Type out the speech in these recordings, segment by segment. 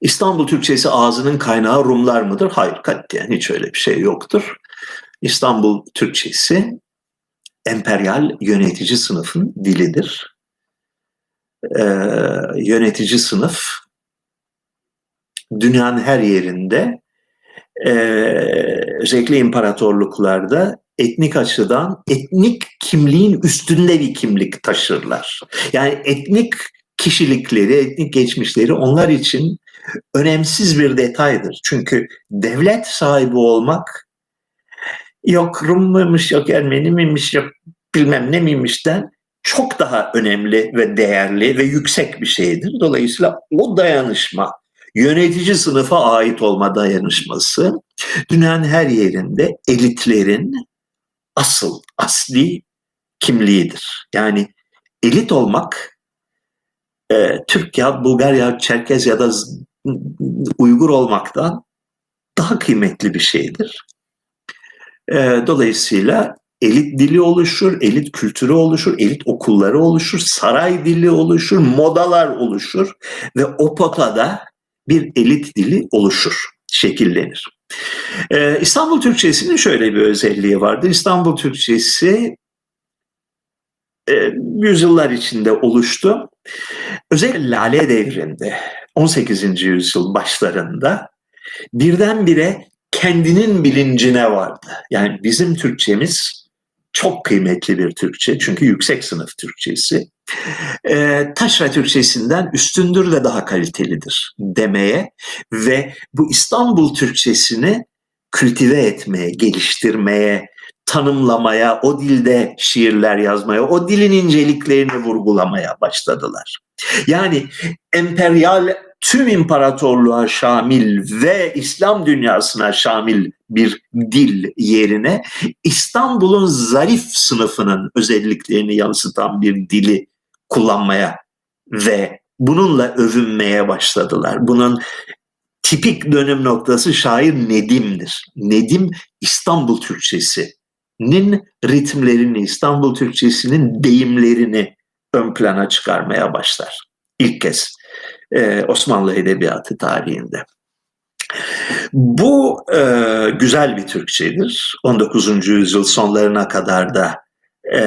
İstanbul Türkçesi ağzının kaynağı Rumlar mıdır? Hayır, katiyen hiç öyle bir şey yoktur. İstanbul Türkçesi emperyal yönetici sınıfın dilidir. Ee, yönetici sınıf dünyanın her yerinde e, özellikle imparatorluklarda etnik açıdan etnik kimliğin üstünde bir kimlik taşırlar. Yani etnik kişilikleri, etnik geçmişleri onlar için önemsiz bir detaydır. Çünkü devlet sahibi olmak yok Rum muymuş, yok Ermeni miymiş, yok bilmem ne miymişten çok daha önemli ve değerli ve yüksek bir şeydir. Dolayısıyla o dayanışma, yönetici sınıfa ait olma dayanışması dünyanın her yerinde elitlerin asıl, asli kimliğidir. Yani elit olmak e, Türk ya Bulgar ya Çerkez ya da Uygur olmaktan daha kıymetli bir şeydir. E, dolayısıyla elit dili oluşur, elit kültürü oluşur, elit okulları oluşur, saray dili oluşur, modalar oluşur ve o potada bir elit dili oluşur, şekillenir. Ee, İstanbul Türkçesinin şöyle bir özelliği vardır. İstanbul Türkçesi e, yüzyıllar içinde oluştu. Özellikle Lale devrinde 18. yüzyıl başlarında birdenbire kendinin bilincine vardı. Yani bizim Türkçemiz çok kıymetli bir Türkçe çünkü yüksek sınıf Türkçesi. E, taşra Türkçesinden üstündür ve daha kalitelidir demeye ve bu İstanbul Türkçesini kültive etmeye, geliştirmeye, tanımlamaya, o dilde şiirler yazmaya, o dilin inceliklerini vurgulamaya başladılar. Yani emperyal tüm imparatorluğa şamil ve İslam dünyasına şamil bir dil yerine İstanbul'un zarif sınıfının özelliklerini yansıtan bir dili kullanmaya ve bununla övünmeye başladılar. Bunun tipik dönüm noktası şair Nedim'dir. Nedim İstanbul Türkçesi'nin ritmlerini, İstanbul Türkçesinin deyimlerini ön plana çıkarmaya başlar. İlk kez e, Osmanlı Edebiyatı tarihinde. Bu e, güzel bir Türkçedir. 19. yüzyıl sonlarına kadar da e,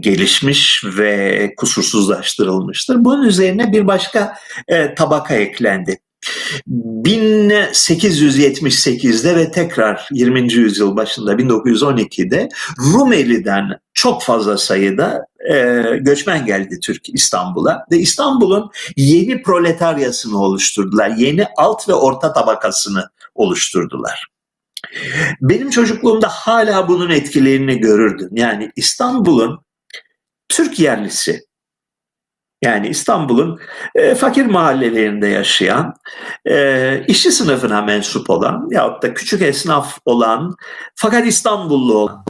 gelişmiş ve kusursuzlaştırılmıştır. Bunun üzerine bir başka e, tabaka eklendi. 1878'de ve tekrar 20. yüzyıl başında 1912'de Rumeli'den çok fazla sayıda e, göçmen geldi Türk İstanbul'a ve İstanbul'un yeni proletaryasını oluşturdular. Yeni alt ve orta tabakasını oluşturdular. Benim çocukluğumda hala bunun etkilerini görürdüm. Yani İstanbul'un Türk yerlisi yani İstanbul'un e, fakir mahallelerinde yaşayan, e, işçi sınıfına mensup olan yahut da küçük esnaf olan fakat İstanbullu olan,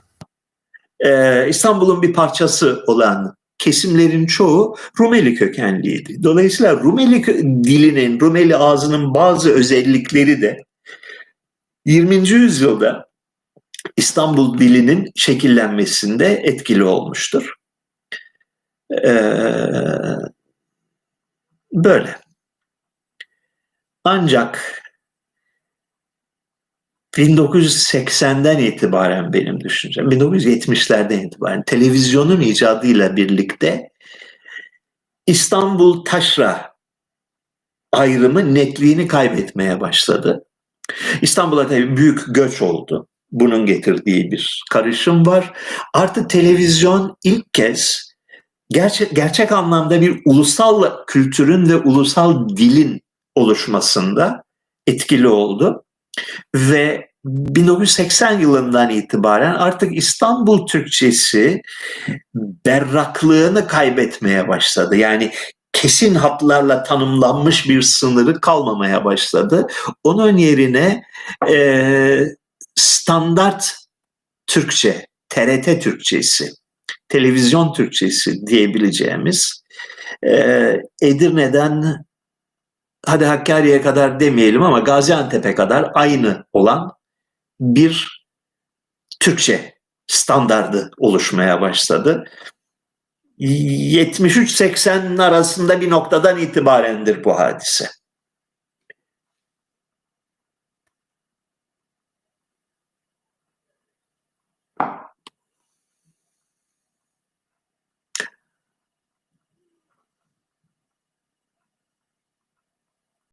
e, İstanbul'un bir parçası olan kesimlerin çoğu Rumeli kökenliydi. Dolayısıyla Rumeli dilinin, Rumeli ağzının bazı özellikleri de 20. yüzyılda İstanbul dilinin şekillenmesinde etkili olmuştur. Ee, böyle. Ancak 1980'den itibaren benim düşüncem, 1970'lerden itibaren televizyonun icadıyla birlikte İstanbul taşra ayrımı netliğini kaybetmeye başladı. İstanbul'a tabii büyük göç oldu. Bunun getirdiği bir karışım var. Artık televizyon ilk kez gerçek, gerçek anlamda bir ulusal kültürün ve ulusal dilin oluşmasında etkili oldu. Ve 1980 yılından itibaren artık İstanbul Türkçesi berraklığını kaybetmeye başladı. Yani kesin hatlarla tanımlanmış bir sınırı kalmamaya başladı. Onun yerine e, standart Türkçe, TRT Türkçesi, televizyon Türkçesi diyebileceğimiz e, Edirne'den hadi Hakkari'ye kadar demeyelim ama Gaziantep'e kadar aynı olan bir Türkçe standardı oluşmaya başladı. 73-80'nin arasında bir noktadan itibarendir bu hadise.